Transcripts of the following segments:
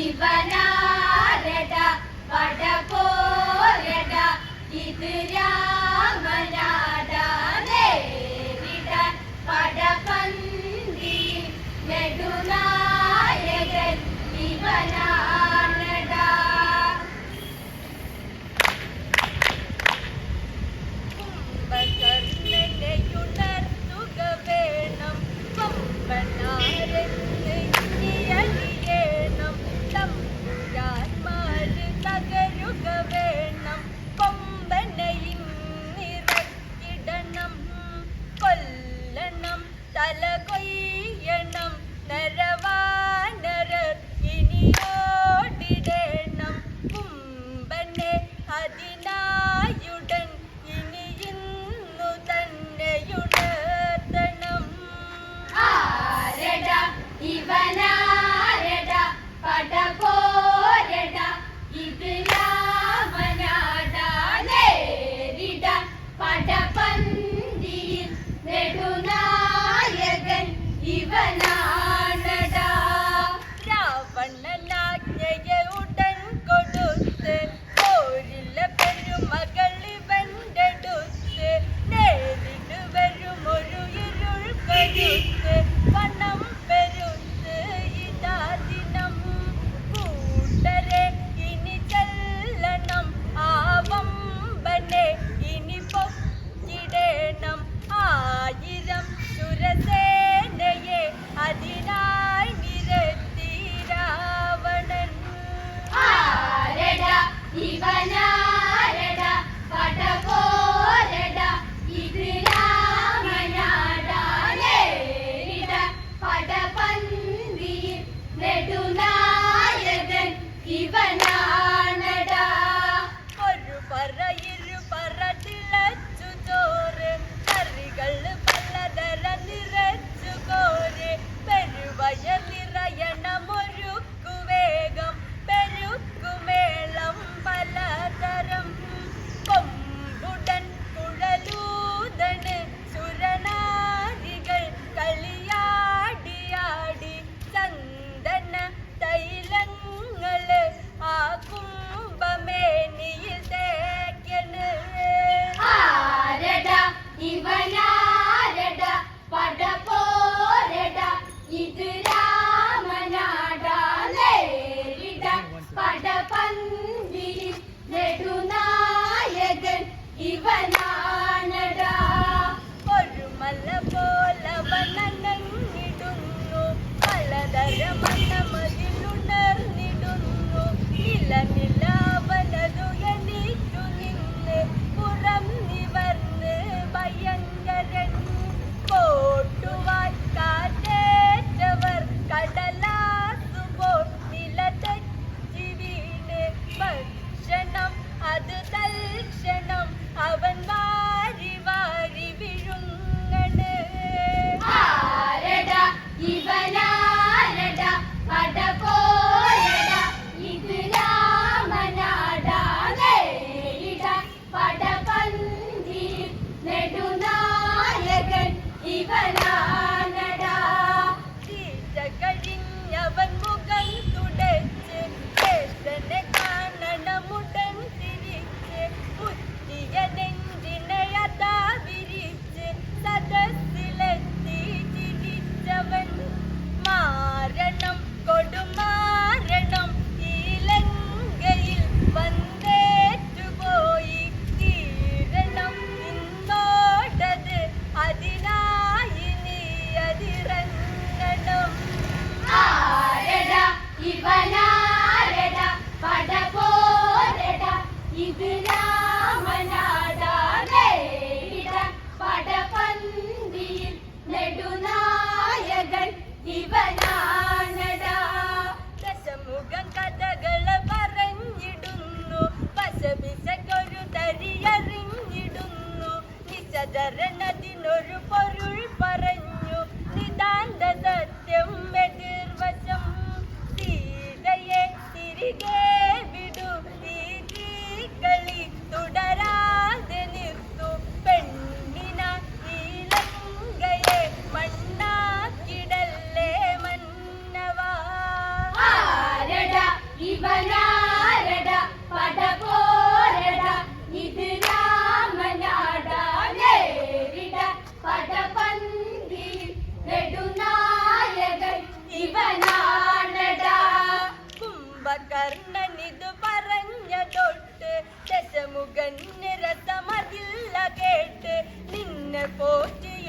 இவனாரடா பட போரடா இது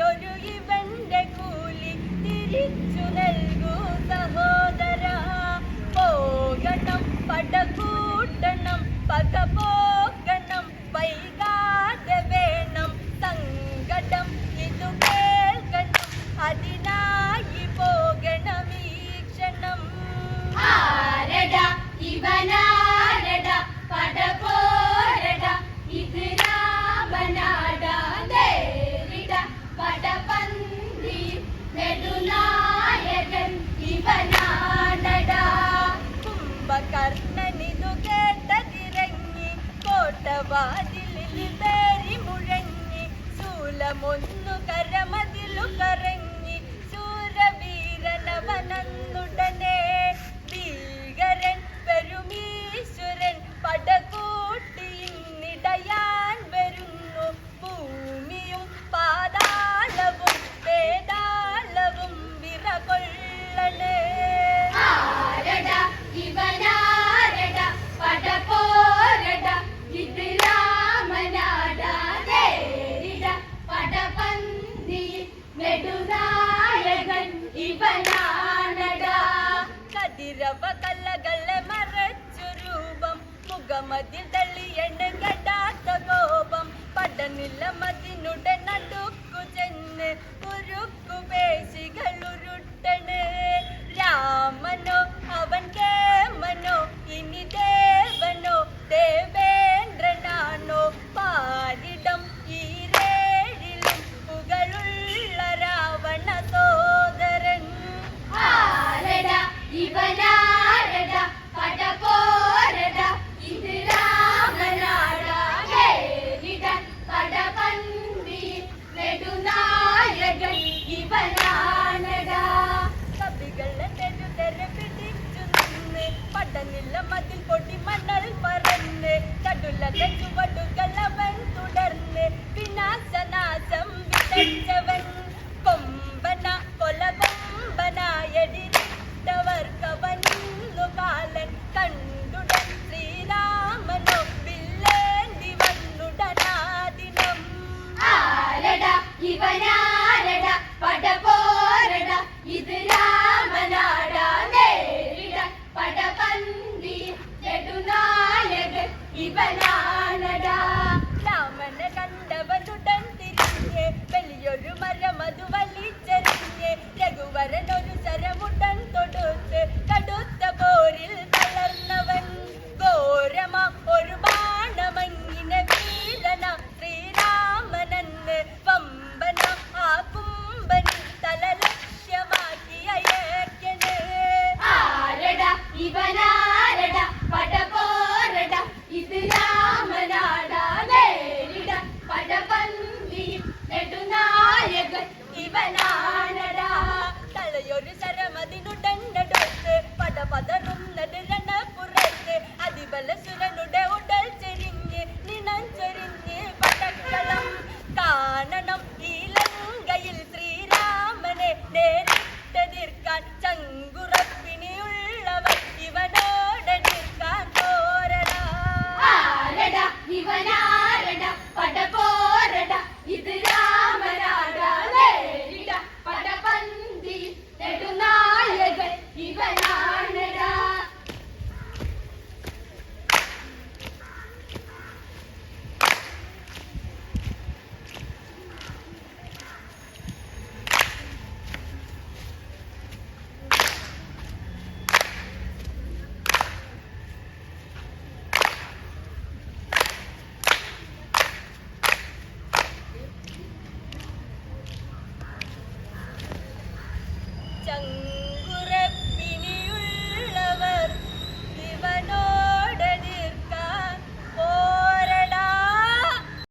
ഒരു ഇവന്റെ കൂലി തിരിച്ചു നൽകൂ സഹോദര. പോകണം പടകൂട്ടണം പക പോകണം വൈകി വാതിലിൽ മുഴങ്ങി ശൂലമൊന്നും ഇവൻ കതിരവ കല്ലകളെ മറച്ചു രൂപം. മുഖമതിൽ തള്ളി എണ്ണകടാത്ത കോപം. പടനില മതിനുടെ നടുക്കു രാമനോ